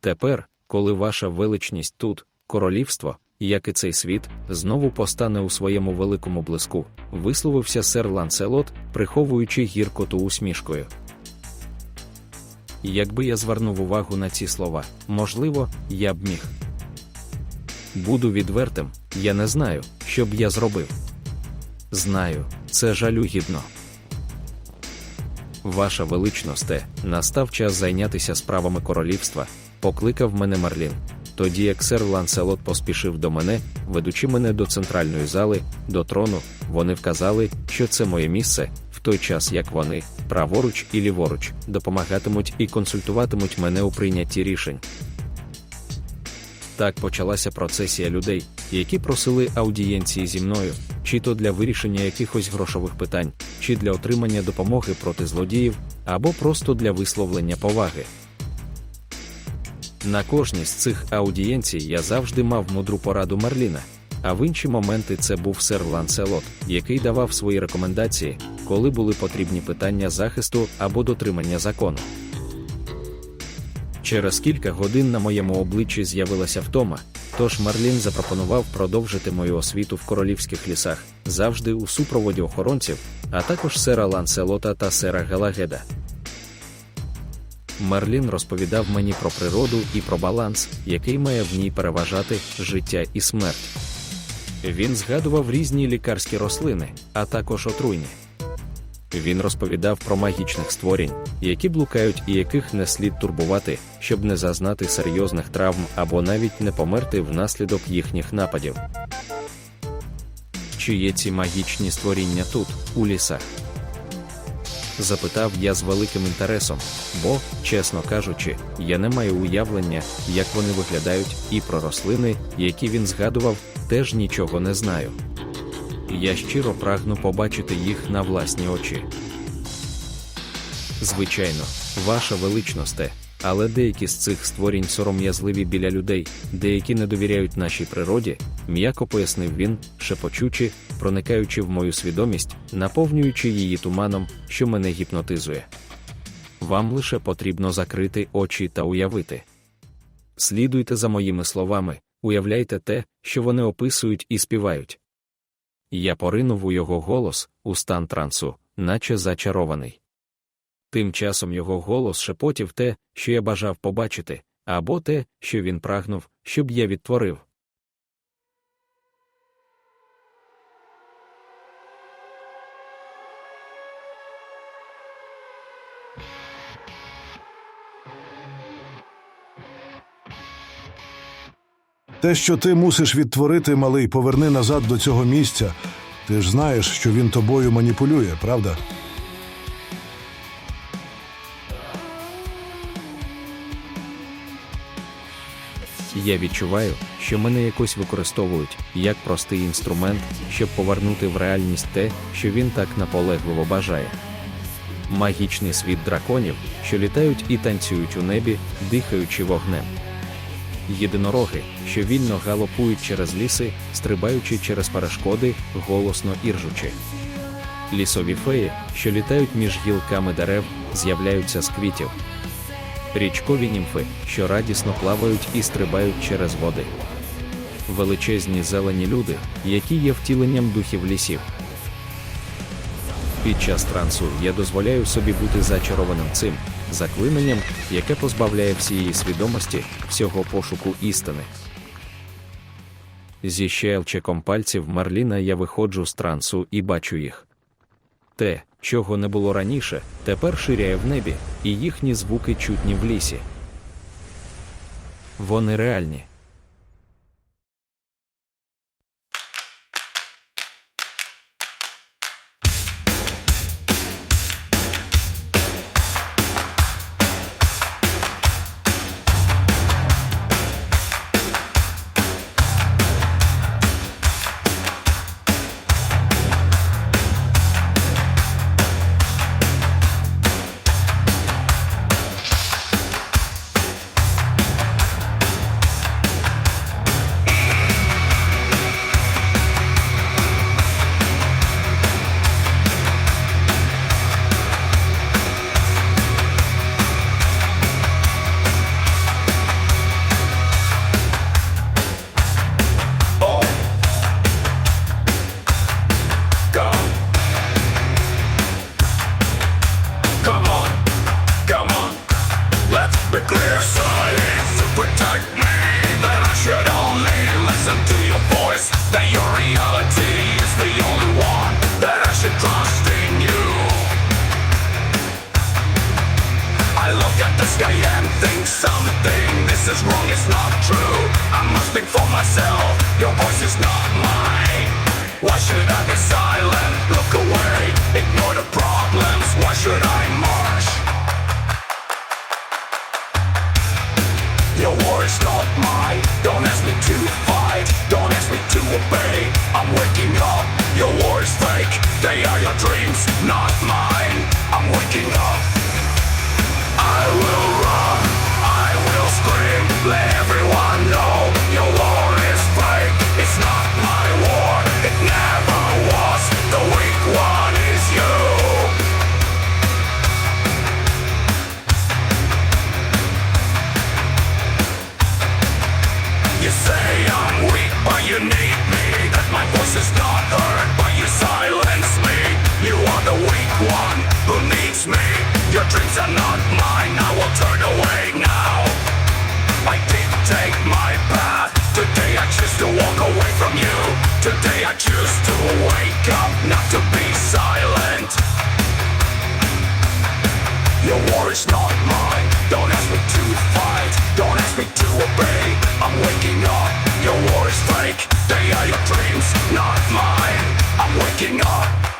Тепер, коли ваша величність тут, королівство, як і цей світ, знову постане у своєму великому блиску, висловився сер Ланселот, приховуючи гіркоту усмішкою. Якби я звернув увагу на ці слова, можливо, я б міг. Буду відвертим, я не знаю, що б я зробив. Знаю, це жалюгідно. Ваша величносте, настав час зайнятися справами королівства, покликав мене Марлін. Тоді як сер Ланселот поспішив до мене, ведучи мене до центральної зали, до трону, вони вказали, що це моє місце, в той час як вони, праворуч і ліворуч, допомагатимуть і консультуватимуть мене у прийнятті рішень. Так почалася процесія людей, які просили аудієнції зі мною, чи то для вирішення якихось грошових питань, чи для отримання допомоги проти злодіїв, або просто для висловлення поваги. На кожній з цих аудієнцій я завжди мав мудру пораду Марліна, а в інші моменти це був сер Ланселот, який давав свої рекомендації, коли були потрібні питання захисту або дотримання закону. Через кілька годин на моєму обличчі з'явилася втома, тож Марлін запропонував продовжити мою освіту в королівських лісах, завжди у супроводі охоронців, а також сера Ланселота та сера Галагеда. Мерлін розповідав мені про природу і про баланс, який має в ній переважати життя і смерть. Він згадував різні лікарські рослини, а також отруйні. Він розповідав про магічних створінь, які блукають і яких не слід турбувати, щоб не зазнати серйозних травм або навіть не померти внаслідок їхніх нападів. Чи є ці магічні створіння тут, у лісах? Запитав я з великим інтересом, бо, чесно кажучи, я не маю уявлення, як вони виглядають, і про рослини, які він згадував, теж нічого не знаю. Я щиро прагну побачити їх на власні очі. Звичайно, ваша величносте, але деякі з цих створінь сором'язливі біля людей, деякі не довіряють нашій природі, м'яко пояснив він, шепочучи, проникаючи в мою свідомість, наповнюючи її туманом, що мене гіпнотизує. Вам лише потрібно закрити очі та уявити. Слідуйте за моїми словами, уявляйте те, що вони описують і співають. Я поринув у його голос, у стан трансу, наче зачарований. Тим часом його голос шепотів те, що я бажав побачити, або те, що він прагнув, щоб я відтворив. Те, що ти мусиш відтворити, малий, поверни назад до цього місця. Ти ж знаєш, що він тобою маніпулює, правда? Я відчуваю, що мене якось використовують як простий інструмент, щоб повернути в реальність те, що він так наполегливо бажає. Магічний світ драконів, що літають і танцюють у небі, дихаючи вогнем. Єдинороги, що вільно галопують через ліси, стрибаючи через перешкоди, голосно іржучи. Лісові феї, що літають між гілками дерев, з'являються з квітів. Річкові німфи, що радісно плавають і стрибають через води. Величезні зелені люди, які є втіленням духів лісів. Під час трансу я дозволяю собі бути зачарованим цим заклинанням, яке позбавляє всієї свідомості, всього пошуку істини. Зі щелчиком пальців Марліна я виходжу з трансу і бачу їх. Те, чого не було раніше, тепер ширяє в небі, і їхні звуки чутні в лісі. Вони реальні. Myself. Your voice is not mine. Why should I be silent? Look away. Ignore the problems. Why should I you need me That my voice is not heard But you silence me You are the weak one who needs me Your dreams are not mine I will turn away now I did take my path Today I choose to walk away from you Today I choose to wake up Not to be silent Your war is not mine Don't ask me to fight Don't ask me to obey. I'm waking up. Your war is fake, they are your dreams, not mine. I'm waking up.